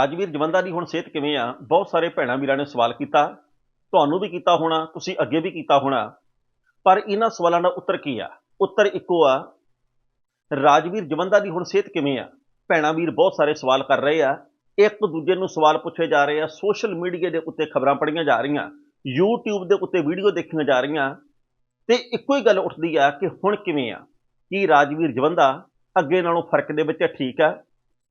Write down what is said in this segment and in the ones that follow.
ਰਾਜਵੀਰ ਜਵੰਦਾ ਦੀ ਹੁਣ ਸਿਹਤ ਕਿਵੇਂ ਆ? ਬਹੁਤ ਸਾਰੇ ਭੈਣਾਂ ਵੀਰਾਂ ਨੇ ਸਵਾਲ ਕੀਤਾ। ਤੁਹਾਨੂੰ ਵੀ ਕੀਤਾ ਹੋਣਾ, ਤੁਸੀਂ ਅੱਗੇ ਵੀ ਕੀਤਾ ਹੋਣਾ। ਪਰ ਇਹਨਾਂ ਸਵਾਲਾਂ ਦਾ ਉੱਤਰ ਕੀ ਆ? ਉੱਤਰ ਇੱਕੋ ਆ, ਰਾਜਵੀਰ ਜਵੰਦਾ ਦੀ ਹੁਣ ਸਿਹਤ ਕਿਵੇਂ ਆ? ਭੈਣਾਂ ਵੀਰ ਬਹੁਤ ਸਾਰੇ ਸਵਾਲ ਕਰ ਰਹੇ ਆ। ਇੱਕ ਦੂਜੇ ਨੂੰ ਸਵਾਲ ਪੁੱਛੇ ਜਾ ਰਹੇ ਆ। ਸੋਸ਼ਲ ਮੀਡੀਆ ਦੇ ਉੱਤੇ ਖਬਰਾਂ ਪੜੀਆਂ ਜਾ ਰਹੀਆਂ। YouTube ਦੇ ਉੱਤੇ ਵੀਡੀਓ ਦੇਖੀਆਂ ਜਾ ਰਹੀਆਂ। ਤੇ ਇੱਕੋ ਹੀ ਗੱਲ ਉੱਠਦੀ ਆ ਕਿ ਹੁਣ ਕਿਵੇਂ ਆ? ਕੀ ਰਾਜਵੀਰ ਜਵੰਦਾ ਅੱਗੇ ਨਾਲੋਂ ਫ਼ਰਕ ਦੇ ਵਿੱਚ ਠੀਕ ਆ?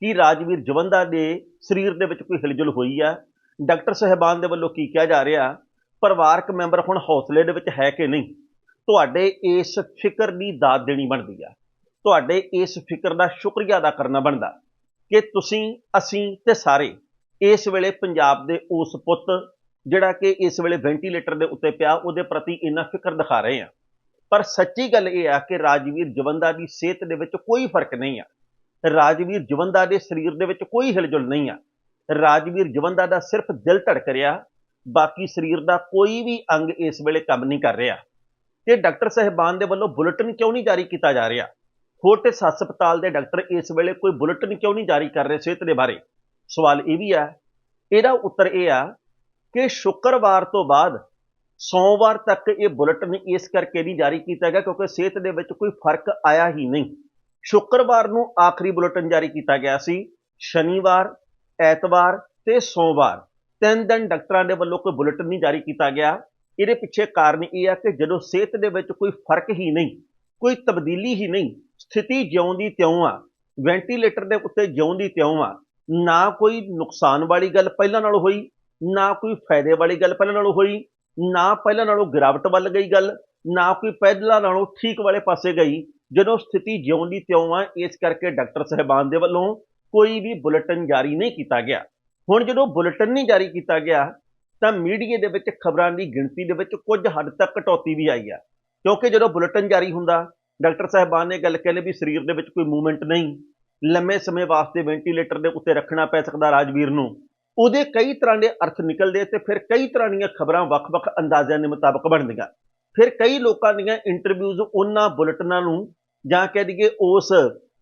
ਕਿ ਰਾਜਵੀਰ ਜਵੰਦਾ ਦੇ ਸਰੀਰ ਦੇ ਵਿੱਚ ਕੋਈ ਹਿਲਜੁਲ ਹੋਈ ਆ? ਡਾਕਟਰ ਸਹਿਬਾਨ ਦੇ ਵੱਲੋਂ ਕੀ ਕਿਹਾ ਜਾ ਰਿਹਾ? ਪਰਿਵਾਰਕ ਮੈਂਬਰ ਹੁਣ ਹੌਸਲੇ ਦੇ ਵਿੱਚ ਹੈ ਕਿ ਨਹੀਂ? ਤੁਹਾਡੇ ਇਸ ਫਿਕਰ ਦੀ ਦਾਤ ਦੇਣੀ ਬਣਦੀ ਆ। ਤੁਹਾਡੇ ਇਸ ਫਿਕਰ ਦਾ ਸ਼ੁਕਰੀਆ ਅਦਾ ਕਰਨਾ ਬਣਦਾ। ਕਿ ਤੁਸੀਂ, ਅਸੀਂ ਤੇ ਸਾਰੇ ਇਸ ਵੇਲੇ ਪੰਜਾਬ ਦੇ ਉਸ ਪੁੱਤ ਜਿਹੜਾ ਕਿ ਇਸ ਵੇਲੇ ਵੈਂਟੀਲੇਟਰ ਦੇ ਉੱਤੇ ਪਿਆ, ਉਹਦੇ ਪ੍ਰਤੀ ਇੰਨਾ ਫਿਕਰ ਦਿਖਾ ਰਹੇ ਆ। ਪਰ ਸੱਚੀ ਗੱਲ ਇਹ ਆ ਕਿ ਰਾਜਵੀਰ ਜਵੰਦਾ ਦੀ ਸਿਹਤ ਦੇ ਵਿੱਚ ਕੋਈ ਫ਼ਰਕ ਨਹੀਂ ਆ। ਰਾਜਵੀਰ ਜਵੰਦਾ ਦੇ ਸਰੀਰ ਦੇ ਵਿੱਚ ਕੋਈ ਹਿਲਜੁਲ ਨਹੀਂ ਆ। ਰਾਜਵੀਰ ਜਵੰਦਾ ਦਾ ਸਿਰਫ ਦਿਲ ਧੜਕ ਰਿਹਾ ਬਾਕੀ ਸਰੀਰ ਦਾ ਕੋਈ ਵੀ ਅੰਗ ਇਸ ਵੇਲੇ ਕੰਮ ਨਹੀਂ ਕਰ ਰਿਹਾ। ਤੇ ਡਾਕਟਰ ਸਹਿਬਾਨ ਦੇ ਵੱਲੋਂ ਬੁਲੇਟਿਨ ਕਿਉਂ ਨਹੀਂ ਜਾਰੀ ਕੀਤਾ ਜਾ ਰਿਹਾ? ਫੋਰਟਿਸ ਹਸਪਤਾਲ ਦੇ ਡਾਕਟਰ ਇਸ ਵੇਲੇ ਕੋਈ ਬੁਲੇਟਿਨ ਕਿਉਂ ਨਹੀਂ ਜਾਰੀ ਕਰ ਰਹੇ ਸਿਹਤ ਦੇ ਬਾਰੇ? ਸਵਾਲ ਇਹ ਵੀ ਆ। ਇਹਦਾ ਉੱਤਰ ਇਹ ਆ ਕਿ ਸ਼ੁੱਕਰਵਾਰ ਤੋਂ ਬਾਅਦ ਸੋਮਵਾਰ ਤੱਕ ਇਹ ਬੁਲੇਟਿਨ ਇਸ ਕਰਕੇ ਨਹੀਂ ਜਾਰੀ ਕੀਤਾ ਗਿਆ ਕਿਉਂਕਿ ਸਿਹਤ ਦੇ ਵਿੱਚ ਕੋਈ ਫ਼ਰਕ ਆਇਆ ਹੀ ਨਹੀਂ। ਸ਼ੁੱਕਰਵਾਰ ਨੂੰ ਆਖਰੀ ਬੁਲੇਟਿਨ ਜਾਰੀ ਕੀਤਾ ਗਿਆ ਸੀ। ਸ਼ਨੀਵਾਰ, ਐਤਵਾਰ ਤੇ ਸੋਮਵਾਰ। ਤਿੰਨ ਦਿਨ ਡਾਕਟਰਾਂ ਦੇ ਵੱਲੋਂ ਕੋਈ ਬੁਲੇਟਿਨ ਨਹੀਂ ਜਾਰੀ ਕੀਤਾ ਗਿਆ। ਇਹਦੇ ਪਿੱਛੇ ਕਾਰਨ ਇਹ ਆ ਕਿ ਜਦੋਂ ਸਿਹਤ ਦੇ ਵਿੱਚ ਕੋਈ ਫ਼ਰਕ ਹੀ ਨਹੀਂ, ਕੋਈ ਤਬਦੀਲੀ ਹੀ ਨਹੀਂ, ਸਥਿਤੀ ਜਿਉਂ ਦੀ ਤਿਉਂ ਆ, ਵੈਂਟੀਲੇਟਰ ਦੇ ਉੱਤੇ ਜਿਉਂ ਦੀ ਤਿਉਂ ਆ, ਨਾ ਕੋਈ ਨੁਕਸਾਨ ਵਾਲੀ ਗੱਲ ਪਹਿਲਾਂ ਨਾਲੋਂ ਹੋਈ, ਨਾ ਕੋਈ ਫਾਇਦੇ ਵਾਲੀ ਗੱਲ ਪਹਿਲਾਂ ਨਾਲੋਂ ਹੋਈ, ਨਾ ਪਹਿਲਾਂ ਨਾਲੋਂ ਗਿਰਾਵਟ ਵੱਲ ਗਈ ਗੱਲ, ਨਾ ਕੋਈ ਪਹਿਲਾਂ ਨਾਲੋਂ ਠੀਕ ਵਾਲੇ ਪਾਸੇ ਗਈ ਜਦੋਂ ਸਥਿਤੀ ਜਿਉਂ ਦੀ ਤਿਉਂ ਆ, ਇਸ ਕਰਕੇ ਡਾਕਟਰ ਸਹਿਬਾਨ ਦੇ ਵੱਲੋਂ ਕੋਈ ਵੀ ਬੁਲੇਟਿਨ ਜਾਰੀ ਨਹੀਂ ਕੀਤਾ ਗਿਆ। ਹੁਣ ਜਦੋਂ ਬੁਲੇਟਿਨ ਨਹੀਂ ਜਾਰੀ ਕੀਤਾ ਗਿਆ, ਤਾਂ ਮੀਡੀਆ ਦੇ ਵਿੱਚ ਖਬਰਾਂ ਦੀ ਗਿਣਤੀ ਦੇ ਵਿੱਚ ਕੁਝ ਹੱਦ ਤੱਕ ਕਟੌਤੀ ਵੀ ਆਈ ਆ। ਕਿਉਂਕਿ ਜਦੋਂ ਬੁਲੇਟਿਨ ਜਾਰੀ ਹੁੰਦਾ, ਡਾਕਟਰ ਸਾਹਿਬਾਨ ਨੇ ਗੱਲ ਕਹਿੰਦੇ ਵੀ ਸਰੀਰ ਦੇ ਵਿੱਚ ਕੋਈ ਮੂਵਮੈਂਟ ਨਹੀਂ, ਲੰਮੇ ਸਮੇਂ ਵਾਸਤੇ ਵੈਂਟੀਲੇਟਰ ਦੇ ਉੱਤੇ ਰੱਖਣਾ ਪੈ ਸਕਦਾ ਰਾਜਵੀਰ ਨੂੰ। ਉਹਦੇ ਕਈ ਤਰ੍ਹਾਂ ਦੇ ਅਰਥ ਨਿਕਲਦੇ ਤੇ ਫਿਰ ਕਈ ਤਰ੍ਹਾਂ ਦੀਆਂ ਖਬਰਾਂ ਵੱਖ-ਵੱਖ ਅੰਦਾਜ਼ਿਆਂ ਦੇ ਮੁਤਾਬਕ ਬਣਦੀਆਂ। ਫਿਰ ਕਈ ਲੋਕਾਂ ਦੀਆਂ ਇੰਟਰਵਿਊਜ਼ ਉਹਨਾਂ ਬੁਲੇਟਿਨਾਂ ਨੂੰ ਜਾਂ ਕਹਿ ਦਈਏ ਉਸ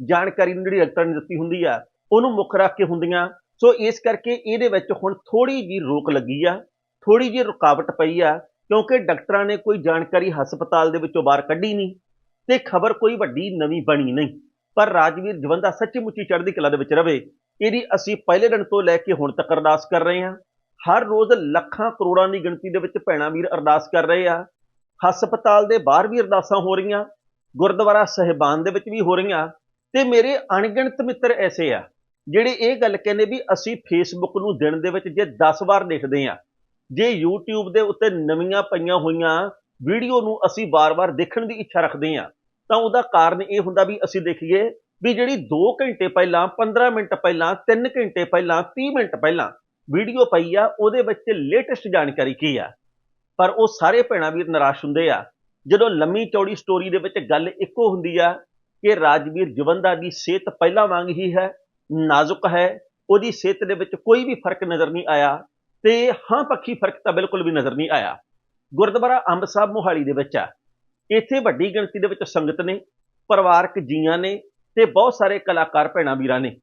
ਜਾਣਕਾਰੀ ਨੂੰ ਜਿਹੜੀ ਡਾਕਟਰ ਨੇ ਦਿੱਤੀ ਹੁੰਦੀ ਆ, ਉਹਨੂੰ ਮੁੱਖ ਰੱਖ ਕੇ ਹੁੰਦੀਆਂ। ਸੋ ਇਸ ਕਰਕੇ ਇਹਦੇ ਵਿੱਚ ਹੁਣ ਥੋੜੀ ਜੀ ਰੋਕ ਲੱਗੀ ਆ ਥੋੜੀ ਜੀ ਰੁਕਾਵਟ ਪਈ ਆ, ਕਿਉਂਕਿ ਡਾਕਟਰਾਂ ਨੇ ਕੋਈ ਜਾਣਕਾਰੀ ਹਸਪਤਾਲ ਦੇ ਵਿੱਚੋਂ ਬਾਹਰ ਕੱਢੀ ਨਹੀਂ ਤੇ ਖਬਰ ਕੋਈ ਵੱਡੀ ਨਵੀਂ ਬਣੀ ਨਹੀਂ। ਪਰ ਰਾਜਵੀਰ ਜਵੰਦਾ ਸੱਚੀ ਮੁੱਚੀ ਚੜ੍ਹਦੀ ਕਲਾ ਦੇ ਵਿੱਚ ਰਵੇ, ਇਹਦੀ ਅਸੀਂ ਪਹਿਲੇ ਦਿਨ ਤੋਂ ਲੈ ਕੇ ਹੁਣ ਤੱਕ ਅਰਦਾਸ ਕਰ ਰਹੇ ਹਾਂ। ਹਰ ਰੋਜ਼ ਲੱਖਾਂ ਕਰੋੜਾਂ ਦੀ ਗਿਣਤੀ ਦੇ ਵਿੱਚ ਭੈਣਾਂ ਵੀਰ ਅਰਦਾਸ ਕਰ ਰਹੇ ਆ। ਹਸਪਤਾਲ ਦੇ ਬਾਹਰ ਵੀ ਅਰਦਾਸਾਂ ਹੋ ਰਹੀਆਂ ਗੁਰਦੁਆਰਾ ਸਹਿਬਾਨ ਦੇ ਵਿੱਚ ਵੀ ਹੋ ਰਹੀਆਂ। ਤੇ ਮੇਰੇ ਅਣਗਿਣਤ ਮਿੱਤਰ ਐਸੇ ਆ, ਜਿਹੜੇ ਇਹ ਗੱਲ ਕਹਿੰਦੇ ਵੀ ਅਸੀਂ ਫੇਸਬੁੱਕ ਨੂੰ ਦਿਨ ਦੇ ਵਿੱਚ ਜੇ 10 ਵਾਰ ਦੇਖਦੇ ਆ ਜੇ YouTube ਦੇ ਉੱਤੇ ਨਵੀਆਂ ਪਈਆਂ ਹੋਈਆਂ ਵੀਡੀਓ ਨੂੰ ਅਸੀਂ ਵਾਰ-ਵਾਰ ਦੇਖਣ ਦੀ ਇੱਛਾ ਰੱਖਦੇ ਆ ਤਾਂ ਉਹਦਾ ਕਾਰਨ ਇਹ ਹੁੰਦਾ ਵੀ ਅਸੀਂ ਦੇਖੀਏ ਵੀ ਜਿਹੜੀ 2 ਘੰਟੇ ਪਹਿਲਾਂ 15 ਮਿੰਟ ਪਹਿਲਾਂ 3 ਘੰਟੇ ਪਹਿਲਾਂ 30 ਮਿੰਟ ਪਹਿਲਾਂ ਵੀਡੀਓ ਪਈ ਆ, ਉਹਦੇ ਵਿੱਚ ਲੇਟੈਸਟ ਜਾਣਕਾਰੀ ਕੀ ਆ? ਪਰ ਉਹ ਸਾਰੇ ਭੈਣਾਂ ਵੀਰ ਨਿਰਾਸ਼ ਹੁੰਦੇ ਆ ਜਦੋਂ ਲੰਮੀ ਚੌੜੀ ਸਟੋਰੀ ਦੇ ਵਿੱਚ ਗੱਲ ਇੱਕੋ ਹੁੰਦੀ ਆ ਕਿ ਰਾਜਵੀਰ ਜਵੰਦਾ ਦੀ ਸਿਹਤ ਪਹਿਲਾਂ ਵਾਂਗ ਹੀ ਹੈ, ਨਾਜ਼ੁਕ ਹੈ, ਉਹਦੀ ਸਿਹਤ ਦੇ ਵਿੱਚ ਕੋਈ ਵੀ ਫ਼ਰਕ ਨਜ਼ਰ ਨਹੀਂ ਆਇਆ ਤੇ ਹਾਂ ਪੱਖੀ ਫ਼ਰਕ ਤਾਂ ਬਿਲਕੁਲ ਵੀ ਨਜ਼ਰ ਨਹੀਂ ਆਇਆ। ਗੁਰਦੁਆਰਾ ਅੰਬ ਸਾਹਿਬ ਮੋਹਾਲੀ ਦੇ ਵਿੱਚ ਆ। ਇੱਥੇ ਵੱਡੀ ਗਿਣਤੀ ਦੇ ਵਿੱਚ ਸੰਗਤ ਨੇ, ਪਰਿਵਾਰਕ ਜੀਆਂ ਨੇ ਤੇ ਬਹੁਤ ਸਾਰੇ ਕਲਾਕਾਰ ਭੈਣਾਂ ਵੀਰਾਂ ਨੇ।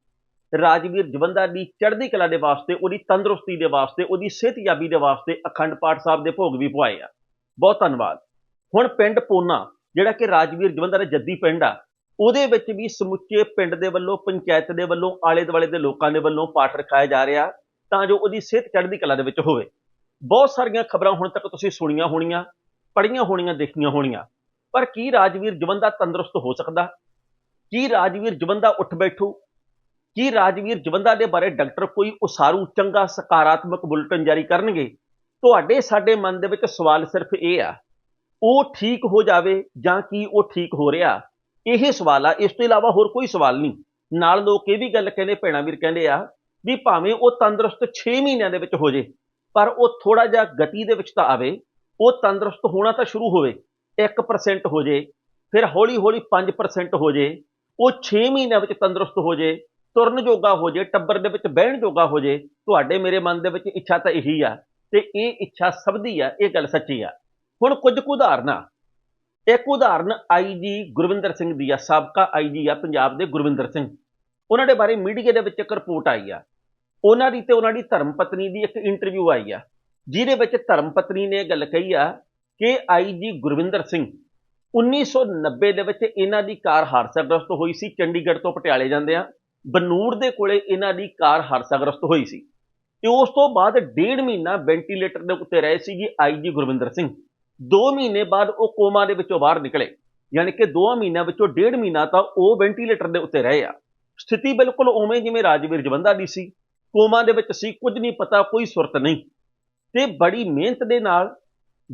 ਰਾਜਵੀਰ ਜਵੰਦਾ ਦੀ ਚੜ੍ਹਦੀ ਕਲਾ ਦੇ ਵਾਸਤੇ, ਉਹਦੀ ਤੰਦਰੁਸਤੀ ਦੇ ਵਾਸਤੇ, ਉਹਦੀ ਸਿਹਤਯਾਬੀ ਦੇ ਵਾਸਤੇ ਅਖੰਡ ਪਾਠ ਸਾਹਿਬ ਦੇ ਭੋਗ ਵੀ ਪਵਾਏ ਆ। ਬਹੁਤ ਧੰਨਵਾਦ। ਹੁਣ ਪਿੰਡ ਪੋਨਾ, ਜਿਹੜਾ ਕਿ ਰਾਜਵੀਰ ਜਵੰਦਾ ਦਾ ਜੱਦੀ ਪਿੰਡ ਆ, ਉਹਦੇ ਵਿੱਚ ਵੀ ਸਮੁੱਚੇ ਪਿੰਡ ਦੇ ਵੱਲੋਂ, ਪੰਚਾਇਤ ਦੇ ਵੱਲੋਂ ਆਲੇ ਦੁਆਲੇ ਦੇ ਲੋਕਾਂ ਦੇ ਵੱਲੋਂ ਪਾਠ ਰਖਾਇਆ ਜਾ ਰਿਹਾ, ਤਾਂ ਜੋ ਉਹਦੀ ਸਿਹਤ ਚੜ੍ਹਦੀ ਕਲਾ ਦੇ ਵਿੱਚ ਹੋਵੇ। ਬਹੁਤ ਸਾਰੀਆਂ ਖਬਰਾਂ ਹੁਣ ਤੱਕ ਤੁਸੀਂ ਸੁਣੀਆਂ ਹੋਣੀਆਂ, ਪੜ੍ਹੀਆਂ ਹੋਣੀਆਂ, ਦੇਖੀਆਂ ਹੋਣੀਆਂ। ਪਰ ਕੀ ਰਾਜਵੀਰ ਜਵੰਦਾ ਤੰਦਰੁਸਤ ਹੋ ਸਕਦਾ? ਕੀ ਰਾਜਵੀਰ ਜਵੰਦਾ ਉੱਠ ਬੈਠੂ? ਕੀ ਰਾਜਵੀਰ ਜਵੰਦਾ ਦੇ ਬਾਰੇ ਡਾਕਟਰ ਕੋਈ ਉਸਾਰੂ, ਚੰਗਾ, ਸਕਾਰਾਤਮਕ ਬੁਲੇਟਿਨ ਜਾਰੀ ਕਰਨਗੇ? ਤੁਹਾਡੇ, ਸਾਡੇ ਮਨ ਦੇ ਵਿੱਚ ਸਵਾਲ ਸਿਰਫ ਇਹ ਆ ਉਹ ਠੀਕ ਹੋ ਜਾਵੇ ਜਾਂ ਕੀ ਉਹ ਠੀਕ ਹੋ ਰਿਹਾ? ਇਹ ਸਵਾਲ ਆ। ਇਸ ਤੋਂ ਇਲਾਵਾ ਹੋਰ ਕੋਈ ਸਵਾਲ ਨਹੀਂ। ਨਾਲ ਲੋਕ ਇਹ ਵੀ ਗੱਲ ਕਹਿੰਦੇ, ਭੈਣਾ ਵੀਰ ਕਹਿੰਦੇ ਆ ਵੀ ਭਾਵੇਂ ਉਹ ਤੰਦਰੁਸਤ 6 ਮਹੀਨਿਆਂ ਦੇ ਵਿੱਚ ਹੋ ਜੇ, ਪਰ ਉਹ ਥੋੜਾ ਜਿਹਾ ਗਤੀ ਦੇ ਵਿੱਚ ਤਾਂ ਆਵੇ, ਉਹ ਤੰਦਰੁਸਤ ਹੋਣਾ ਤਾਂ ਸ਼ੁਰੂ ਹੋਵੇ 1% ਹੋ ਜੇ, ਫਿਰ ਹੌਲੀ ਹੌਲੀ 5% ਹੋ ਜੇ, ਉਹ 6 ਮਹੀਨਿਆਂ ਵਿੱਚ ਤੰਦਰੁਸਤ ਹੋ ਜੇ, ਤੁਰਨ ਜੋਗਾ ਹੋ ਜੇ, ਟੱਬਰ ਦੇ ਵਿੱਚ ਬਹਿਣ ਜੋਗਾ ਹੋ ਜੇ, ਤੁਹਾਡੇ ਮੇਰੇ ਮਨ ਦੇ ਵਿੱਚ ਇੱਛਾ ਤਾਂ ਇਹੀ ਆ ਤੇ ਇਹ ਇੱਛਾ ਸਭ ਦੀ ਆ, ਇਹ ਗੱਲ ਸੱਚੀ ਆ। ਹੁਣ ਕੁਝ ਕੁ ਉਦਾਹਰਨਾਂ ਇੱਕ ਉਦਾਹਰਨ ਆਈਜੀ ਗੁਰਵਿੰਦਰ ਸਿੰਘ ਦੀ ਆ, ਸਾਬਕਾ ਆਈਜੀ ਆ ਪੰਜਾਬ ਦੇ ਗੁਰਵਿੰਦਰ ਸਿੰਘ। ਉਹਨਾਂ ਦੇ ਬਾਰੇ ਮੀਡੀਆ ਦੇ ਵਿੱਚ ਇੱਕ ਰਿਪੋਰਟ ਆਈ ਆ। ਉਹਨਾਂ ਦੀ ਤੇ ਉਹਨਾਂ ਦੀ ਧਰਮ ਪਤਨੀ ਦੀ ਇੱਕ ਇੰਟਰਵਿਊ ਆਈ ਆ। ਜਿਹਦੇ ਵਿੱਚ ਧਰਮ ਪਤਨੀ ਨੇ ਇਹ ਗੱਲ ਕਹੀ ਆ ਕਿ ਆਈਜੀ ਗੁਰਵਿੰਦਰ ਸਿੰਘ 1990 ਦੇ ਵਿੱਚ ਇਹਨਾਂ ਦੀ ਕਾਰ ਹਾਦਸਾਗ੍ਰਸਤ ਹੋਈ ਸੀ। ਚੰਡੀਗੜ੍ਹ ਤੋਂ ਪਟਿਆਲੇ ਜਾਂਦੇ ਜਾਂਦਿਆਂ ਬਨੂੜ ਦੇ ਕੋਲੇ ਇਹਨਾਂ ਦੀ ਕਾਰ ਹਾਦਸਾਗ੍ਰਸਤ ਹੋਈ ਸੀ। ਤੇ ਉਸ ਤੋਂ ਬਾਅਦ ਡੇਢ ਮਹੀਨਾ ਵੈਂਟੀਲੇਟਰ ਦੇ ਉੱਤੇ ਰਹੇ ਸੀ ਜੀ ਆਈਜੀ ਗੁਰਵਿੰਦਰ ਸਿੰਘ। 2 ਮਹੀਨੇ ਬਾਅਦ ਉਹ ਕੋਮਾ ਦੇ ਵਿੱਚੋਂ ਬਾਹਰ ਨਿਕਲੇ। ਯਾਨੀ ਕਿ 2 ਮਹੀਨਿਆਂ ਵਿੱਚੋਂ ਡੇਢ ਮਹੀਨਾ ਤਾਂ ਉਹ ਵੈਂਟੀਲੇਟਰ ਦੇ ਉੱਤੇ ਰਹੇ ਆ। ਸਥਿਤੀ ਬਿਲਕੁਲ ਉਵੇਂ ਜਿਵੇਂ ਰਾਜਵੀਰ ਜਵੰਦਾ ਦੀ ਸੀ। ਕੋਮਾ ਦੇ ਵਿੱਚ ਸੀ, ਕੁਝ ਨਹੀਂ ਪਤਾ, ਕੋਈ ਸੁਰਤ ਨਹੀਂ। ਤੇ ਬੜੀ ਮਿਹਨਤ ਦੇ ਨਾਲ,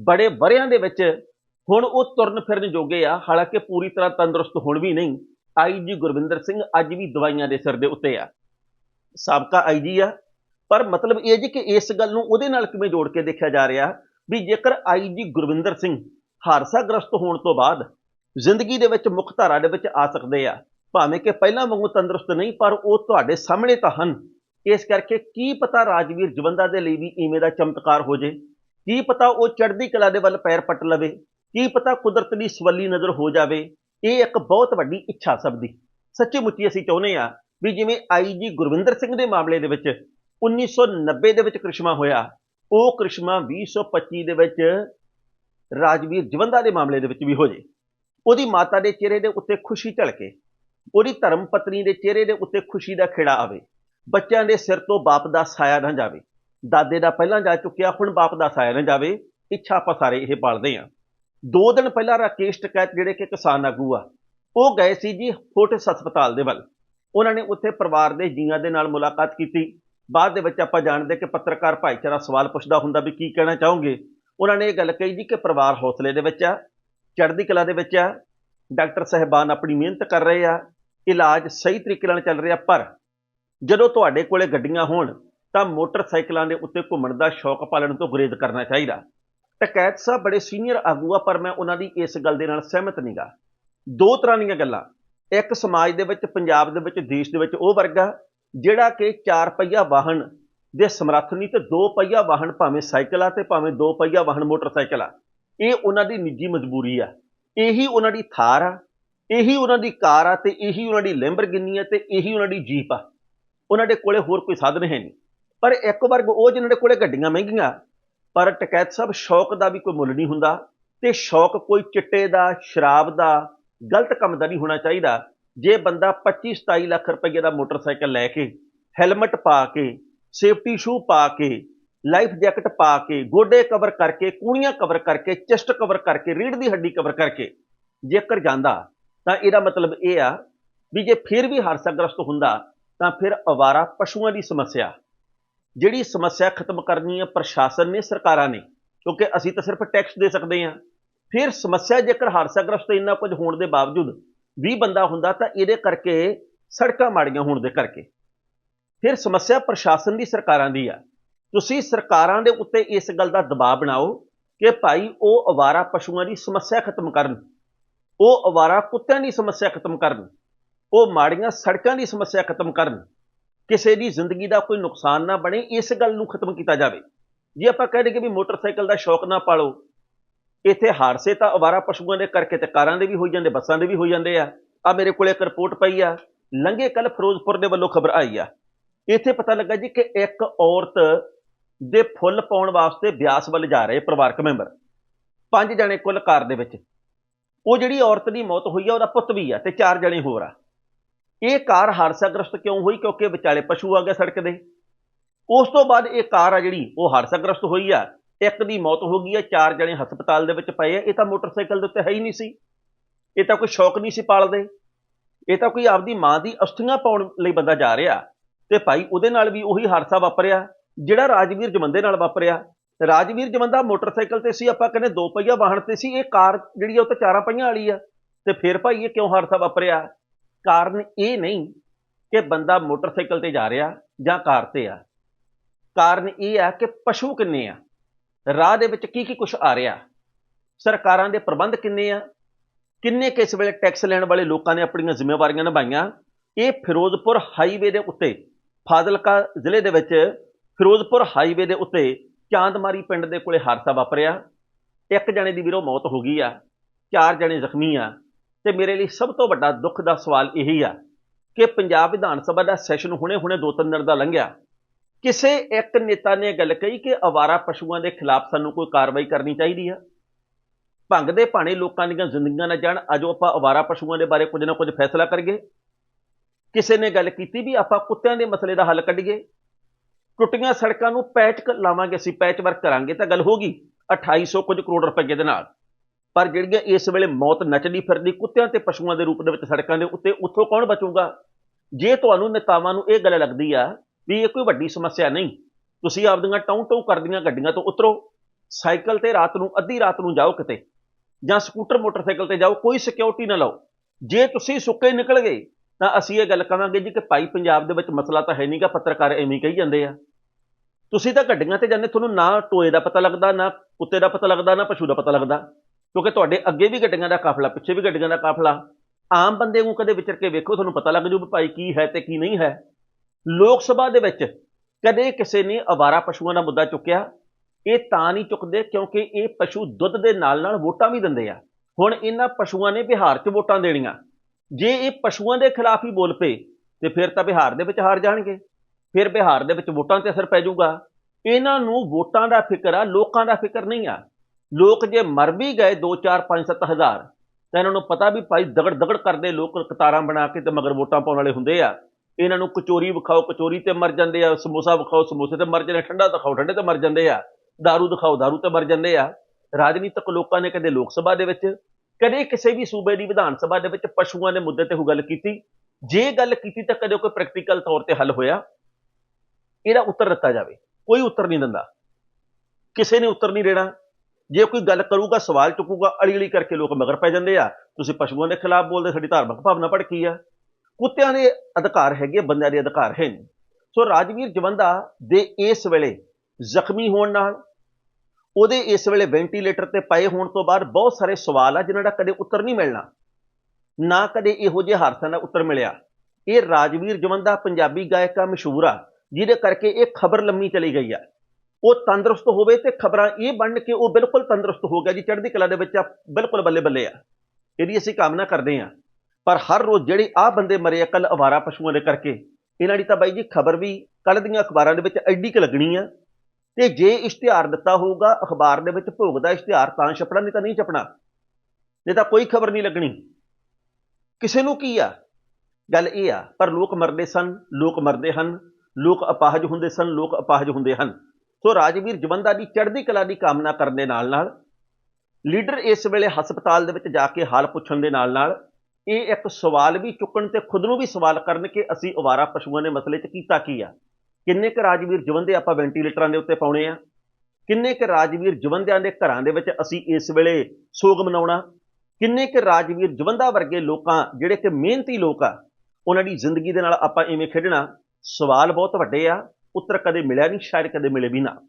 ਬੜੇ ਵਰਿਆਂ ਦੇ ਵਿੱਚ ਹੁਣ ਉਹ ਤੁਰਨ ਫਿਰਨ ਜੋਗੇ ਆ। ਹਾਲਾਂਕਿ ਪੂਰੀ ਤਰ੍ਹਾਂ ਤੰਦਰੁਸਤ ਹੁਣ ਵੀ ਨਹੀਂ। ਆਈਜੀ ਗੁਰਵਿੰਦਰ ਸਿੰਘ ਅੱਜ ਵੀ ਦਵਾਈਆਂ ਦੇ ਸਿਰ ਦੇ ਉੱਤੇ ਆ। ਸਾਬਕਾ ਆਈਜੀ ਆ। ਪਰ ਮਤਲਬ ਇਹ ਜੀ ਕਿ ਇਸ ਗੱਲ ਨੂੰ ਉਹਦੇ ਨਾਲ ਕਿਵੇਂ ਜੋੜ ਕੇ ਦੇਖਿਆ ਜਾ ਰਿਹਾ ਵੀ ਜੇਕਰ ਆਈਜੀ ਗੁਰਵਿੰਦਰ ਸਿੰਘ ਹਾਦਸਾਗ੍ਰਸਤ ਹੋਣ ਤੋਂ ਬਾਅਦ ਜ਼ਿੰਦਗੀ ਦੇ ਵਿੱਚ ਮੁੱਖ ਧਾਰਾ ਦੇ ਵਿੱਚ ਆ ਸਕਦੇ ਆ, ਭਾਵੇਂ ਕਿ ਪਹਿਲਾਂ ਵਾਂਗੂ ਤੰਦਰੁਸਤ ਨਹੀਂ, ਪਰ ਉਹ ਤੁਹਾਡੇ ਸਾਹਮਣੇ ਤਾਂ ਹਨ। ਇਸ ਕਰਕੇ ਕੀ ਪਤਾ ਰਾਜਵੀਰ ਜਵੰਦਾ ਦੇ ਲਈ ਵੀ ਇਵੇਂ ਦਾ ਚਮਤਕਾਰ ਹੋ ਜੇ? ਕੀ ਪਤਾ ਉਹ ਚੜ੍ਹਦੀ ਕਲਾ ਦੇ ਵੱਲ ਪੈਰ ਪੱਟ ਲਵੇ? ਕੀ ਪਤਾ ਕੁਦਰਤ ਦੀ ਸਵੱਲੀ ਨਜ਼ਰ ਹੋ ਜਾਵੇ? ਇਹ ਇੱਕ ਬਹੁਤ ਵੱਡੀ ਇੱਛਾ ਸਭ ਦੀ। ਸੱਚੀ ਮੁੱਚੀ ਅਸੀਂ ਚਾਹੁੰਦੇ ਆ ਵੀ ਜਿਵੇਂ ਆਈਜੀ ਗੁਰਵਿੰਦਰ ਸਿੰਘ ਦੇ ਮਾਮਲੇ ਦੇ ਵਿੱਚ 1990 ਦੇ ਵਿੱਚ ਕ੍ਰਿਸ਼ਮਾ ਹੋਇਆ ਉਹ ਕ੍ਰਿਸ਼ਮਾ 2025 ਦੇ ਵਿੱਚ ਰਾਜਵੀਰ ਜਵੰਦਾ ਦੇ ਮਾਮਲੇ ਦੇ ਵਿੱਚ ਵੀ ਹੋ ਜੇ। ਉਹਦੀ ਮਾਤਾ ਦੇ ਚਿਹਰੇ ਦੇ ਉੱਤੇ ਖੁਸ਼ੀ ਝਲਕੇ। ਉਹਦੀ ਧਰਮ ਪਤਨੀ ਦੇ ਚਿਹਰੇ ਦੇ ਉੱਤੇ ਖੁਸ਼ੀ ਦਾ ਖੇੜਾ ਆਵੇ। ਬੱਚਿਆਂ ਦੇ ਸਿਰ ਤੋਂ ਬਾਪ ਦਾ ਸਾਇਆ ਨਾ ਜਾਵੇ। ਦਾਦੇ ਦਾ ਪਹਿਲਾਂ ਜਾ ਚੁੱਕਿਆ, ਹੁਣ ਬਾਪ ਦਾ ਸਾਇਆ ਨਾ ਜਾਵੇ। ਇੱਛਾ ਆਪਾਂ ਸਾਰੇ ਇਹ ਪਾਲਦੇ ਆ ਦੋ ਦਿਨ ਪਹਿਲਾਂ ਰਾਕੇਸ਼ ਟਕੈਤ ਜਿਹੜੇ ਕਿ ਕਿਸਾਨ ਆਗੂ ਆ, ਉਹ ਗਏ ਸੀ ਜੀ ਫੋਟਿਸ ਹਸਪਤਾਲ ਦੇ ਵੱਲ। ਉਹਨਾਂ ਨੇ ਉੱਥੇ ਪਰਿਵਾਰ ਦੇ ਜੀਆਂ ਦੇ ਨਾਲ ਮੁਲਾਕਾਤ ਕੀਤੀ। ਬਾਅਦ ਦੇ ਵਿੱਚ ਆਪਾਂ ਜਾਣਦੇ ਕਿ ਪੱਤਰਕਾਰ ਭਾਈਚਾਰਾ ਸਵਾਲ ਪੁੱਛਦਾ ਹੁੰਦਾ ਵੀ ਕੀ ਕਹਿਣਾ ਚਾਹੋਗੇ? ਉਹਨਾਂ ਨੇ ਇਹ ਗੱਲ ਕਹੀ ਜੀ ਕਿ ਪਰਿਵਾਰ ਹੌਸਲੇ ਦੇ ਵਿੱਚ ਆ, ਚੜ੍ਹਦੀ ਕਲਾ ਦੇ ਵਿੱਚ ਆ, ਡਾਕਟਰ ਸਹਿਬਾਨ ਆਪਣੀ ਮਿਹਨਤ ਕਰ ਰਹੇ ਆ, ਇਲਾਜ ਸਹੀ ਤਰੀਕੇ ਨਾਲ ਚੱਲ ਰਿਹਾ, ਪਰ ਜਦੋਂ ਤੁਹਾਡੇ ਕੋਲੇ ਗੱਡੀਆਂ ਹੋਣ, ਤਾਂ ਮੋਟਰਸਾਈਕਲਾਂ ਦੇ ਉੱਤੇ ਘੁੰਮਣ ਦਾ ਸ਼ੌਕ ਪਾਲਣ ਤੋਂ ਗੁਰੇਜ਼ ਕਰਨਾ ਚਾਹੀਦਾ। ਟਕੈਤ ਸਾਹਿਬ ਬੜੇ ਸੀਨੀਅਰ ਆਗੂ ਆ, ਪਰ ਮੈਂ ਉਹਨਾਂ ਦੀ ਇਸ ਗੱਲ ਦੇ ਨਾਲ ਸਹਿਮਤ ਨਹੀਂਗਾ। ਦੋ ਤਰ੍ਹਾਂ ਦੀਆਂ ਗੱਲਾਂ। ਇੱਕ ਸਮਾਜ ਦੇ ਵਿੱਚ, ਪੰਜਾਬ ਦੇ ਵਿੱਚ, ਦੇਸ਼ ਦੇ ਵਿੱਚ ਉਹ ਵਰਗਾ ਜਿਹੜਾ ਕਿ ਚਾਰ ਪਹੀਆ ਵਾਹਨ ਦੇ ਸਮਰੱਥ ਨਹੀਂ ਤੇ ਦੋ ਪਹੀਆ ਵਾਹਨ ਭਾਵੇਂ ਸਾਈਕਲ ਆ ਤੇ ਭਾਵੇਂ ਦੋ ਪਹੀਆ ਵਾਹਨ ਮੋਟਰਸਾਈਕਲ ਆ, ਇਹ ਉਹਨਾਂ ਦੀ ਨਿੱਜੀ ਮਜਬੂਰੀ ਆ। ਇਹੀ ਉਹਨਾਂ ਦੀ ਥਾਰ ਆ, ਇਹੀ ਉਹਨਾਂ ਦੀ ਕਾਰ ਆ ਤੇ ਇਹੀ ਉਹਨਾਂ ਦੀ ਲੈਂਬਰਗਿਨੀ ਆ ਤੇ ਇਹੀ ਉਹਨਾਂ ਦੀ ਜੀਪ ਆ। ਉਹਨਾਂ ਦੇ ਕੋਲੇ ਹੋਰ ਕੋਈ ਸਾਧਨ ਹੈ ਨਹੀਂ। ਪਰ ਇੱਕ ਵਰਗ ਉਹ ਜਿਨ੍ਹਾਂ ਦੇ ਕੋਲੇ ਗੱਡੀਆਂ ਮਹਿੰਗੀਆਂ, ਪਰ ਟਕੈਤ ਸਾਹਿਬ ਸ਼ੌਕ ਦਾ ਵੀ ਕੋਈ ਮੁੱਲ ਨਹੀਂ ਹੁੰਦਾ ਤੇ ਸ਼ੌਕ ਕੋਈ ਚਿੱਟੇ ਦਾ, ਸ਼ਰਾਬ ਦਾ, ਗਲਤ ਕੰਮ ਦਾ ਨਹੀਂ ਹੋਣਾ ਚਾਹੀਦਾ। ਜੇ ਬੰਦਾ 25 27 ਲੱਖ ਰੁਪਏ ਦਾ ਮੋਟਰਸਾਈਕਲ ਲੈ ਕੇ, ਹੈਲਮਟ ਪਾ ਕੇ, ਸੇਫਟੀ ਸ਼ੂ ਪਾ ਕੇ, ਲਾਈਫ ਜੈਕਟ ਪਾ ਕੇ, ਗੋਡੇ ਕਵਰ ਕਰਕੇ ਕੂਣੀਆਂ ਕਵਰ ਕਰਕੇ, ਚੈਸਟ ਕਵਰ ਕਰਕੇ ਰੀੜ ਦੀ ਹੱਡੀ ਕਵਰ ਕਰਕੇ ਜੇਕਰ ਜਾਂਦਾ, ਤਾਂ ਇਹਦਾ ਮਤਲਬ ਇਹ ਆ ਵੀ ਜੇ ਫਿਰ ਵੀ ਹਾਦਸਾਗ੍ਰਸਤ ਹੁੰਦਾ, ਤਾਂ ਫਿਰ ਅਵਾਰਾ ਪਸ਼ੂਆਂ ਦੀ ਸਮੱਸਿਆ। ਜਿਹੜੀ ਸਮੱਸਿਆ ਖਤਮ ਕਰਨੀ ਹੈ ਪ੍ਰਸ਼ਾਸਨ ਨੇ, ਸਰਕਾਰਾਂ ਨੇ, ਕਿਉਂਕਿ ਅਸੀਂ ਤਾਂ ਸਿਰਫ ਟੈਕਸ ਦੇ ਸਕਦੇ ਹਾਂ। ਫਿਰ ਸਮੱਸਿਆ ਜੇਕਰ ਹਾਦਸਾਗ੍ਰਸਤ ਇੰਨਾ ਕੁਝ ਹੋਣ ਦੇ ਬਾਵਜੂਦ 20 ਬੰਦਾ ਹੁੰਦਾ ਤਾਂ ਇਹਦੇ ਕਰਕੇ ਸੜਕਾਂ ਮਾੜੀਆਂ ਹੋਣ ਦੇ ਕਰਕੇ। ਫਿਰ ਸਮੱਸਿਆ ਪ੍ਰਸ਼ਾਸਨ ਦੀ ਸਰਕਾਰਾਂ ਦੀ ਆ। ਤੁਸੀਂ ਸਰਕਾਰਾਂ ਦੇ ਉੱਤੇ ਇਸ ਗੱਲ ਦਾ ਦਬਾਅ ਬਣਾਓ ਕਿ ਭਾਈ ਉਹ ਅਵਾਰਾ ਪਸ਼ੂਆਂ ਦੀ ਸਮੱਸਿਆ ਖਤਮ ਕਰਨ, ਉਹ ਅਵਾਰਾ ਕੁੱਤਿਆਂ ਦੀ ਸਮੱਸਿਆ ਖਤਮ ਕਰਨ, ਉਹ ਮਾੜੀਆਂ ਸੜਕਾਂ ਦੀ ਸਮੱਸਿਆ ਖਤਮ ਕਰਨ, ਕਿਸੇ ਦੀ ਜ਼ਿੰਦਗੀ ਦਾ ਕੋਈ ਨੁਕਸਾਨ ਨਾ ਬਣੇ, ਇਸ ਗੱਲ ਨੂੰ ਖਤਮ ਕੀਤਾ ਜਾਵੇ। ਜੇ ਆਪਾਂ ਕਹਿ ਕਿ ਵੀ ਮੋਟਰਸਾਈਕਲ ਦਾ ਸ਼ੌਕ ਨਾ ਪਾਲੋ ਇੱਥੇ ਹਾਦਸੇ ਤਾਂ ਅਵਾਰਾ ਪਸ਼ੂਆਂ ਦੇ ਕਰਕੇ ਤੇ ਕਾਰਾਂ ਦੇ ਵੀ ਹੋਈ ਜਾਂਦੇ, ਬੱਸਾਂ ਦੇ ਵੀ ਹੋਈ ਜਾਂਦੇ ਆ। ਆ ਮੇਰੇ ਕੋਲੇ ਇੱਕ ਰਿਪੋਰਟ ਪਈ ਆ, ਲੰਘੇ ਕੱਲ ਫਿਰੋਜ਼ਪੁਰ ਦੇ ਵੱਲੋਂ ਖਬਰ ਆਈ ਆ। ਇੱਥੇ ਪਤਾ ਲੱਗਾ ਜੀ ਕਿ ਇੱਕ ਔਰਤ ਦੇ ਫੁੱਲ ਪਾਉਣ ਵਾਸਤੇ ਬਿਆਸ ਵੱਲ ਜਾ ਰਹੇ ਪਰਿਵਾਰਕ ਮੈਂਬਰ। ਪੰਜ ਜਣੇ ਕੁੱਲ ਕਾਰ ਦੇ ਵਿੱਚ। ਉਹ ਜਿਹੜੀ ਔਰਤ ਦੀ ਮੌਤ ਹੋਈ ਆ, ਉਹਦਾ ਪੁੱਤ ਵੀ ਆ ਤੇ ਚਾਰ ਜਣੇ ਹੋਰ ਆ। ਇਹ ਕਾਰ ਹਾਦਸਾਗ੍ਰਸਤ ਕਿਉਂ ਹੋਈ? ਕਿਉਂਕਿ ਵਿਚਾਲੇ ਪਸ਼ੂ ਆ ਗਏ ਸੜਕ ਦੇ। ਉਸ ਤੋਂ ਬਾਅਦ ਇਹ ਕਾਰ ਆ ਜਿਹੜੀ, ਉਹ ਹਾਦਸਾਗ੍ਰਸਤ ਹੋਈ ਆ। ਇੱਕ ਦੀ ਮੌਤ ਹੋ ਗਈ ਹੈ, ਚਾਰ ਜਣੇ ਹਸਪਤਾਲ ਦੇ ਵਿੱਚ ਪਏ ਆ। ਇਹ ਤਾਂ ਮੋਟਰਸਾਈਕਲ ਦੇ ਉੱਤੇ ਹੈ ਹੀ ਨਹੀਂ ਸੀ। ਇਹ ਤਾਂ ਕੋਈ ਸ਼ੌਕ ਨਹੀਂ ਸੀ ਪਾਲਦੇ। ਇਹ ਤਾਂ ਕੋਈ ਆਪਦੀ ਮਾਂ ਦੀ ਅਸਥੀਆਂ ਪਾਉਣ ਲਈ ਬੰਦਾ ਜਾ ਰਿਹਾ। ਤੇ ਭਾਈ ਉਹਦੇ ਨਾਲ ਵੀ ਉਹੀ ਹਾਦਸਾ ਵਾਪਰਿਆ, ਜਿਹੜਾ ਰਾਜਵੀਰ ਜਮੰਦੇ ਨਾਲ ਵਾਪਰਿਆ। ਰਾਜਵੀਰ ਜਮੰਦਾ ਮੋਟਰਸਾਈਕਲ ਤੇ ਸੀ, ਆਪਾਂ ਕਹਿੰਦੇ ਦੋ ਪਹੀਆ ਵਾਹਨ ਤੇ ਸੀ। ਇਹ ਕਾਰ ਜਿਹੜੀ ਆ, ਉਹ ਤਾਂ ਚਾਰਾਂ ਪਹੀਆਂ ਵਾਲੀ ਆ। ਤੇ ਫਿਰ ਭਾਈ ਇਹ ਕਿਉਂ ਹਾਦਸਾ ਵਾਪਰਿਆ? ਕਾਰਨ ਇਹ ਨਹੀਂ ਕਿ ਬੰਦਾ ਮੋਟਰਸਾਈਕਲ ਤੇ ਜਾ ਰਿਹਾ ਜਾਂ ਕਾਰ ਤੇ ਆ। ਕਾਰਨ ਇਹ ਆ ਕਿ ਪਸ਼ੂ ਕਿੰਨੇ ਆ? ਰਾਹ ਦੇ ਵਿੱਚ ਕੀ ਕੀ ਕੁਝ ਆ ਰਿਹਾ? ਸਰਕਾਰਾਂ ਦੇ ਪ੍ਰਬੰਧ ਕਿੰਨੇ ਆ? ਕਿੰਨੇ ਕਿਸ ਵੇਲੇ ਟੈਕਸ ਲੈਣ ਵਾਲੇ ਲੋਕਾਂ ਨੇ ਆਪਣੀਆਂ ਜ਼ਿੰਮੇਵਾਰੀਆਂ ਨਿਭਾਈਆਂ? ਇਹ ਫਿਰੋਜ਼ਪੁਰ ਹਾਈਵੇ ਦੇ ਉੱਤੇ, ਫਾਜ਼ਿਲਕਾ ਜ਼ਿਲ੍ਹੇ ਦੇ ਵਿੱਚ ਫਿਰੋਜ਼ਪੁਰ ਹਾਈਵੇ ਦੇ ਉੱਤੇ ਚਾਂਦਮਾਰੀ ਪਿੰਡ ਦੇ ਕੋਲੇ ਹਾਦਸਾ ਵਾਪਰਿਆ। ਇੱਕ ਜਣੇ ਦੀ ਵੀਰੋ ਮੌਤ ਹੋ ਗਈ ਆ, ਚਾਰ ਜਣੇ ਜ਼ਖਮੀ ਆ ਤੇ ਮੇਰੇ ਲਈ ਸਭ ਤੋਂ ਵੱਡਾ ਦੁੱਖ ਦਾ ਸਵਾਲ ਇਹੀ ਆ ਕਿ ਪੰਜਾਬ ਵਿਧਾਨ ਸਭਾ ਦਾ ਸੈਸ਼ਨ ਹੁਣੇ-ਹੁਣੇ ਦੋ ਤਿੰਨ ਦਿਨ ਦਾ ਲੰਘਿਆ। ਕਿਸੇ ਇੱਕ ਨੇਤਾ ਨੇ ਗੱਲ ਕਹੀ ਕਿ ਅਵਾਰਾ ਪਸ਼ੂਆਂ ਦੇ ਖਿਲਾਫ ਸਾਨੂੰ ਕੋਈ ਕਾਰਵਾਈ ਕਰਨੀ ਚਾਹੀਦੀ ਆ। ਭੰਗ ਦੇ ਭਾਣੇ ਲੋਕਾਂ ਦੀਆਂ ਜ਼ਿੰਦਗੀਆਂ ਨਾ ਜਾਣ, ਅਜੋ ਆਪਾਂ ਅਵਾਰਾ ਪਸ਼ੂਆਂ ਦੇ ਬਾਰੇ ਕੁਝ ਨਾ ਕੁਝ ਫੈਸਲਾ ਕਰੀਏ। ਕਿਸੇ ਨੇ ਗੱਲ ਕੀਤੀ ਵੀ ਆਪਾਂ ਕੁੱਤਿਆਂ ਦੇ ਮਸਲੇ ਦਾ ਹੱਲ ਕੱਢੀਏ। ਟੁੱਟੀਆਂ ਸੜਕਾਂ ਨੂੰ ਪੈਚ ਲਾਵਾਂਗੇ, ਅਸੀਂ ਪੈਚ ਵਰਕ ਕਰਾਂਗੇ, ਤਾਂ ਗੱਲ ਹੋਗੀ 2800 ਕੁਝ ਕਰੋੜ ਰੁਪਏ ਦੇ ਨਾਲ। ਪਰ ਜਿਹੜੀਆਂ ਇਸ ਵੇਲੇ ਮੌਤ ਨੱਚਦੀ ਫਿਰਦੀ ਕੁੱਤਿਆਂ ਤੇ ਪਸ਼ੂਆਂ ਦੇ ਰੂਪ ਦੇ ਵਿੱਚ ਸੜਕਾਂ ਦੇ ਉੱਤੇ, ਉੱਥੋਂ ਕੌਣ ਬਚੂਗਾ? ਜੇ ਤੁਹਾਨੂੰ ਨੇਤਾਵਾਂ ਨੂੰ ਇਹ ਗੱਲ ਲੱਗਦੀ ਆ ਵੀ ਇਹ ਕੋਈ ਵੱਡੀ ਸਮੱਸਿਆ ਨਹੀਂ। ਤੁਸੀਂ ਆਪਦੀਆਂ ਟਾਉਂ ਟਾਉਂ ਕਰਦੀਆਂ ਗੱਡੀਆਂ ਤੋਂ ਉਤਰੋ, ਸਾਈਕਲ ਤੇ ਰਾਤ ਨੂੰ, ਅੱਧੀ ਰਾਤ ਨੂੰ ਜਾਓ ਕਿਤੇ, ਜਾਂ ਸਕੂਟਰ, ਮੋਟਰਸਾਈਕਲ ਤੇ ਜਾਓ, ਕੋਈ ਸਿਕਿਉਰਿਟੀ ਨਾ ਲਓ। ਜੇ ਤੁਸੀਂ ਸੁੱਕੇ ਨਿਕਲ ਗਏ, ਤਾਂ ਅਸੀਂ ਇਹ ਗੱਲ ਕਵਾਂਗੇ ਜੀ ਕਿ ਭਾਈ ਪੰਜਾਬ ਦੇ ਵਿੱਚ ਮਸਲਾ ਤਾਂ ਹੈ ਨਹੀਂਗਾ ਪੱਤਰਕਾਰ ਐਵੇਂ ਕਹੀ ਜਾਂਦੇ ਆ। ਤੁਸੀਂ ਤਾਂ ਗੱਡੀਆਂ ਤੇ ਜਾਂਦੇ, ਤੁਹਾਨੂੰ ਨਾ ਟੋਏ ਦਾ ਪਤਾ ਲੱਗਦਾ, ਨਾ ਕੁੱਤੇ ਦਾ ਪਤਾ ਲੱਗਦਾ, ਨਾ ਪਸ਼ੂ ਦਾ ਪਤਾ ਲੱਗਦਾ, ਕਿਉਂਕਿ ਤੁਹਾਡੇ ਅੱਗੇ ਵੀ ਗੱਡੀਆਂ ਦਾ ਕਾਫਲਾ, ਪਿੱਛੇ ਵੀ ਗੱਡੀਆਂ ਦਾ ਕਾਫਲਾ। ਆਮ ਬੰਦੇ ਨੂੰ ਕਦੇ ਵਿਚਰ ਕੇ ਵੇਖੋ, ਤੁਹਾਨੂੰ ਪਤਾ ਲੱਗ ਜੂ ਵੀ ਭਾਈ ਕੀ ਹੈ ਤੇ ਕੀ ਨਹੀਂ ਹੈ। ਲੋਕ ਸਭਾ ਦੇ ਵਿੱਚ ਕਦੇ ਕਿਸੇ ਨੇ ਅਵਾਰਾ ਪਸ਼ੂਆਂ ਦਾ ਮੁੱਦਾ ਚੁੱਕਿਆ। ਇਹ ਤਾਂ ਨਹੀਂ ਚੁੱਕਦੇ ਕਿਉਂਕਿ ਇਹ ਪਸ਼ੂ ਦੁੱਧ ਦੇ ਨਾਲ ਨਾਲ ਵੋਟਾਂ ਵੀ ਦਿੰਦੇ ਆ। ਹੁਣ ਇਹਨਾਂ ਪਸ਼ੂਆਂ ਨੇ ਬਿਹਾਰ 'ਚ ਵੋਟਾਂ ਦੇਣੀਆਂ। ਜੇ ਇਹ ਪਸ਼ੂਆਂ ਦੇ ਖਿਲਾਫ ਹੀ ਬੋਲ ਪਏ, ਤੇ ਫਿਰ ਤਾਂ ਬਿਹਾਰ ਦੇ ਵਿੱਚ ਹਾਰ ਜਾਣਗੇ। ਫਿਰ ਬਿਹਾਰ ਦੇ ਵਿੱਚ ਵੋਟਾਂ ਤੇ ਅਸਰ ਪੈ ਜਾਊਗਾ। ਇਹਨਾਂ ਨੂੰ ਵੋਟਾਂ ਦਾ ਫਿਕਰ ਆ, ਲੋਕਾਂ ਦਾ ਫਿਕਰ ਨਹੀਂ ਆ। ਲੋਕ ਜੇ ਮਰ ਵੀ ਗਏ 2 4 5 7 ਹਜ਼ਾਰ, ਤਾਂ ਇਹਨਾਂ ਨੂੰ ਪਤਾ ਵੀ ਭਾਈ ਦਗੜ ਦਗੜ ਕਰਦੇ ਲੋਕ ਕਤਾਰਾਂ ਬਣਾ ਕੇ ਤੇ ਮਗਰ ਵੋਟਾਂ ਪਾਉਣ ਵਾਲੇ ਹੁੰਦੇ ਆ। ਇਹਨਾਂ ਨੂੰ ਕਚੋਰੀ ਵਿਖਾਓ ਕਚੋਰੀ ਤੇ ਮਰ ਜਾਂਦੇ ਆ ਸਮੋਸਾ ਵਿਖਾਓ ਸਮੋਸੇ ਤੇ ਮਰ ਜਾਂਦੇ ਆ, ਠੰਡਾ ਦਿਖਾਓ ਠੰਡੇ ਤੇ ਮਰ ਜਾਂਦੇ ਆ दारू ਦਿਖਾਓ दारू ਤੇ ਮਰ ਜਾਂਦੇ ਆ ਰਾਜਨੀਤਿਕ ਲੋਕਾਂ ਨੇ ਕਦੇ ਲੋਕ ਸਭਾ ਦੇ ਵਿੱਚ ਕਦੇ ਕਿਸੇ ਵੀ ਸੂਬੇ ਦੀ ਵਿਧਾਨ ਸਭਾ ਦੇ ਵਿੱਚ ਪਸ਼ੂਆਂ ਦੇ ਮੁੱਦੇ ਤੇ ਕੋਈ ਗੱਲ ਕੀਤੀ ਜੇ ਗੱਲ ਕੀਤੀ ਤਾਂ ਕਦੇ ਕੋਈ ਪ੍ਰੈਕਟੀਕਲ ਤੌਰ ਤੇ ਹੱਲ ਹੋਇਆ ਇਹਦਾ ਉੱਤਰ ਦਿੱਤਾ ਜਾਵੇ ਕੋਈ ਉੱਤਰ ਨਹੀਂ ਦਿੰਦਾ ਕਿਸੇ ਨੇ ਉੱਤਰ ਨਹੀਂ ਦੇਣਾ ਜੇ ਕੋਈ ਗੱਲ ਕਰੂਗਾ ਸਵਾਲ ਚੁੱਕੂਗਾ ਅੜੀ ਅੜੀ ਕਰਕੇ ਲੋਕ ਮਗਰ ਪੈ ਜਾਂਦੇ ਆ ਤੁਸੀਂ ਪਸ਼ੂਆਂ ਦੇ ਖਿਲਾਫ ਬੋਲਦੇ ਸਾਡੀ ਧਾਰਮਿਕ ਭਾਵਨਾ ਭੜਕੀ ਆ ਕੁੱਤਿਆਂ ਦੇ ਅਧਿਕਾਰ ਹੈਗੇ ਬੰਦਿਆਂ ਦੇ ਅਧਿਕਾਰ ਹੈ ਨਹੀਂ। ਸੋ ਰਾਜਵੀਰ ਜਵੰਦਾ ਦੇ ਇਸ ਵੇਲੇ ਜ਼ਖਮੀ ਹੋਣ ਨਾਲ, ਉਹਦੇ ਇਸ ਵੇਲੇ ਵੈਂਟੀਲੇਟਰ ਤੇ ਪਏ ਹੋਣ ਤੋਂ ਬਾਅਦ ਬਹੁਤ ਸਾਰੇ ਸਵਾਲ ਆ, ਜਿਨ੍ਹਾਂ ਦਾ ਕਦੇ ਉੱਤਰ ਨਹੀਂ ਮਿਲਣਾ, ਨਾ ਕਦੇ ਇਹੋ ਜਿਹੇ ਹਾਦਸਿਆਂ ਦਾ ਉੱਤਰ ਮਿਲਿਆ। ਇਹ ਰਾਜਵੀਰ ਜਵੰਦਾ ਪੰਜਾਬੀ ਗਾਇਕਾ ਮਸ਼ਹੂਰ ਆ, ਜਿਹਦੇ ਕਰਕੇ ਇਹ ਖਬਰ ਲੰਮੀ ਚਲੀ ਗਈ ਆ। ਉਹ ਤੰਦਰੁਸਤ ਹੋਵੇ ਤੇ ਖਬਰਾਂ ਇਹ ਬਣ ਕੇ ਉਹ ਬਿਲਕੁਲ ਤੰਦਰੁਸਤ ਹੋ ਗਿਆ ਜੀ, ਚੜ੍ਹਦੀ ਕਲਾ ਦੇ ਵਿੱਚ ਆ, ਬਿਲਕੁਲ ਬੱਲੇ ਬੱਲੇ ਆ। ਇਹਦੀ ਅਸੀਂ ਕਾਮਨਾ ਕਰਦੇ ਆ ਪਰ ਹਰ ਰੋਜ਼ ਜਿਹੜੇ ਆ ਬੰਦੇ ਮਰੇ ਆ ਕੱਲ ਅਵਾਰਾ ਪਸ਼ੂਆਂ ਦੇ ਕਰਕੇ। ਇਹਨਾਂ ਦੀ ਤਾਂ ਬਾਈ ਜੀ ਖਬਰ ਵੀ ਕੱਲ ਦੀਆਂ ਅਖਬਾਰਾਂ ਦੇ ਵਿੱਚ ਐਡੀ ਕੁ ਲੱਗਣੀ ਆ। ਤੇ ਜੇ ਇਸ਼ਤਿਹਾਰ ਦਿੱਤਾ ਹੋਊਗਾ, ਅਖਬਾਰ ਦੇ ਵਿੱਚ ਭੋਗ ਦਾ ਇਸ਼ਤਿਹਾਰ ਤਾਂ ਛਪਣਾ, ਨਹੀਂ ਤਾਂ ਨਹੀਂ ਛਪਣਾ। ਨਹੀਂ ਤਾਂ ਕੋਈ ਖਬਰ ਨਹੀਂ ਲੱਗਣੀ। ਕਿਸੇ ਨੂੰ ਕੀ ਆ? ਗੱਲ ਇਹ ਆ, ਪਰ ਲੋਕ ਮਰਦੇ ਸਨ, ਲੋਕ ਮਰਦੇ ਹਨ, ਲੋਕ ਅਪਾਹਜ ਹੁੰਦੇ ਸਨ, ਲੋਕ ਅਪਾਹਜ ਹੁੰਦੇ ਹਨ। ਸੋ ਰਾਜਵੀਰ ਜਵੰਦਾ ਦੀ ਚੜ੍ਹਦੀ ਕਲਾ ਦੀ ਕਾਮਨਾ ਕਰਨ ਦੇ ਨਾਲ ਨਾਲ ਲੀਡਰ ਇਸ ਵੇਲੇ ਹਸਪਤਾਲ ਦੇ ਵਿੱਚ ਜਾ ਕੇ ਹਾਲ ਪੁੱਛਣ ਦੇ ਨਾਲ ਨਾਲ ਇਹ ਇੱਕ ਸਵਾਲ ਵੀ ਚੁੱਕਣ ਤੇ ਖੁਦ ਨੂੰ ਵੀ ਸਵਾਲ ਕਰਨ ਕਿ ਅਸੀਂ ਅਵਾਰਾ ਪਸ਼ੂਆਂ ਦੇ ਮਸਲੇ 'ਚ ਕੀਤਾ ਕੀ ਆ? ਕਿੰਨੇ ਕੁ ਰਾਜਵੀਰ ਜਵੰਦੇ ਆਪਾਂ ਵੈਂਟੀਲੇਟਰਾਂ ਦੇ ਉੱਤੇ ਪਾਉਣੇ ਆ? ਕਿੰਨੇ ਕੁ ਰਾਜਵੀਰ ਜਵੰਦਿਆਂ ਦੇ ਘਰਾਂ ਦੇ ਵਿੱਚ ਅਸੀਂ ਇਸ ਵੇਲੇ ਸੋਗ ਮਨਾਉਣਾ? ਕਿੰਨੇ ਕੁ ਰਾਜਵੀਰ ਜਵੰਦਾ ਵਰਗੇ ਲੋਕਾਂ, ਜਿਹੜੇ ਕਿ ਮਿਹਨਤੀ ਲੋਕ ਆ, ਉਹਨਾਂ ਦੀ ਜ਼ਿੰਦਗੀ ਦੇ ਨਾਲ ਆਪਾਂ ਇਵੇਂ ਖੇਡਣਾ? ਸਵਾਲ ਬਹੁਤ ਵੱਡੇ ਆ, ਉੱਤਰ ਕਦੇ ਮਿਲਿਆ ਨਹੀਂ, ਸ਼ਾਇਦ ਕਦੇ ਮਿਲੇ ਵੀ ਨਾ।